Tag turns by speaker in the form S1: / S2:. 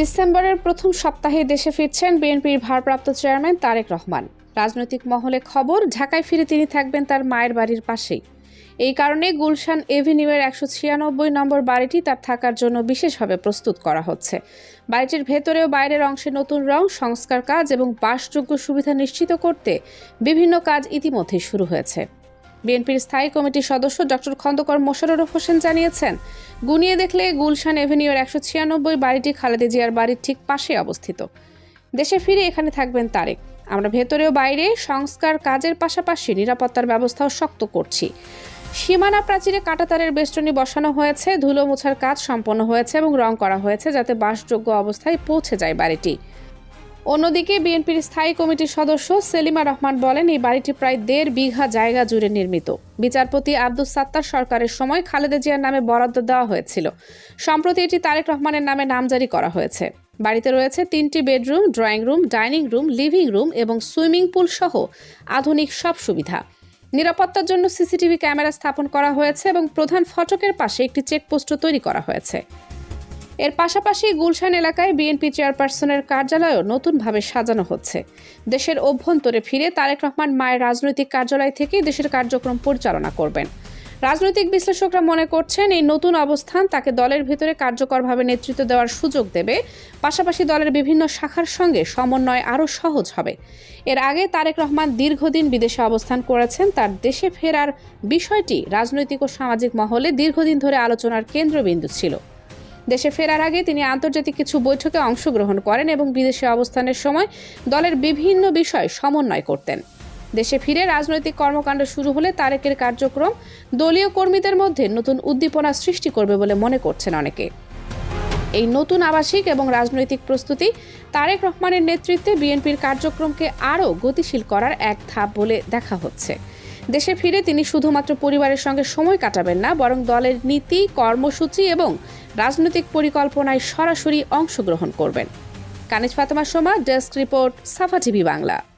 S1: ডিসেম্বরের প্রথম সপ্তাহে দেশে ফিরছেন বিএনপির ভারপ্রাপ্ত চেয়ারম্যান তারেক রহমান। রাজনৈতিক মহলে খবর, ঢাকায় ফিরে তিনি থাকবেন তার মায়ের বাড়ির পাশেই। এই কারণে গুলশান এভিনিউয়ের একশো ছিয়ানব্বই নম্বর বাড়িটি তার থাকার জন্য বিশেষভাবে প্রস্তুত করা হচ্ছে। বাড়িটির ভেতরে ও বাইরের অংশে নতুন রং, সংস্কার কাজ এবং বাসযোগ্য সুবিধা নিশ্চিত করতে বিভিন্ন কাজ ইতিমধ্যেই শুরু হয়েছে। বিএনপির স্থায়ী কমিটির সদস্য ডক্টর খন্দকর মোশাররফ হোসেন জানিয়েছেন, গুনিয়ে দেখলে গুলশান এভিনিউর একশো ছিয়ানব্বই বাড়িটি খালেদা জিয়ার বাড়ির ঠিক পাশে অবস্থিত। দেশে ফিরে এখানে থাকবেন তারেক। আমরা ভেতরে ও বাইরে সংস্কার কাজের পাশাপাশি নিরাপত্তার ব্যবস্থাও শক্ত করছি। সীমানা প্রাচীরে কাঁটাতারের বেষ্টনী বসানো হয়েছে, ধুলো মোছার কাজ সম্পন্ন হয়েছে এবং রং করা হয়েছে যাতে বাসযোগ্য অবস্থায় পৌঁছে যায় বাড়িটি। অন্যদিকে বিএনপির স্থায়ী কমিটির সদস্য সেলিমা রহমান বলেন, এই বাড়িটি প্রায় দেড় বিঘা জায়গা জুড়ে নির্মিত। বিচারপতি আব্দুস সাত্তার সরকারের সময় খালেদা জিয়ার নামে বরাদ্দ দেওয়া হয়েছিল। সম্প্রতি এটি তারেক রহমানের নামে নামজারি করা হয়েছে। বাড়িতে রয়েছে তিনটি bedroom, drawing room, dining room, living room এবং সুইমিং পুল সহ আধুনিক সব সুবিধা। নিরাপত্তার জন্য সিসিটিভি ক্যামেরা স্থাপন করা হয়েছে এবং প্রধান ফটকের পাশে একটি চেকপোস্টও তৈরি করা হয়েছে। এর পাশাপাশি গুলশান এলাকায় বিএনপি চেয়ারপারসনের কার্যালয়ও নতুনভাবে সাজানো হচ্ছে। দেশের অভ্যন্তরে ফিরে তারেক রহমান মায়ের রাজনৈতিক কার্যালয় থেকে দেশের কার্যক্রম পরিচালনা করবেন। রাজনৈতিক বিশ্লেষকরা মনে করছেন, এই নতুন অবস্থান তাকে দলের ভিতরে কার্যকরভাবে নেতৃত্ব দেওয়ার সুযোগ দেবে। পাশাপাশি দলের বিভিন্ন শাখার সঙ্গে সমন্বয় আরও সহজ হবে। এর আগে তারেক রহমান দীর্ঘদিন বিদেশে অবস্থান করেছেন, তার দেশে ফেরার বিষয়টি রাজনৈতিক ও সামাজিক মহলে দীর্ঘদিন ধরে আলোচনার কেন্দ্রবিন্দু ছিল। দেশে ফেরার আগে তিনি আন্তর্জাতিক কিছু বৈঠকে অংশগ্রহণ করেন এবং বিদেশে অবস্থানের সময় দলের বিভিন্ন বিষয় সমন্বয় করতেন। দেশে ফিরে রাজনৈতিক কর্মকাণ্ড শুরু হলে তারেকের কার্যক্রম দলীয় কর্মীদের মধ্যে নতুন উদ্দীপনা সৃষ্টি করবে বলে মনে করছেন অনেকে। এই নতুন আবাসিক এবং রাজনৈতিক প্রস্তুতি তারেক রহমানের নেতৃত্বে বিএনপির কার্যক্রমকে আরও গতিশীল করার এক ধাপ বলে দেখা হচ্ছে। দেশে ফিরে তিনি শুধুমাত্র পরিবারের সঙ্গে সময় কাটাবেন না, বরং দলের নীতি, কর্মসূচি এবং রাজনৈতিক পরিকল্পনায় সরাসরি অংশগ্রহণ করবেন। Kaniz Fatema Soma desk report Safa TV Bangla.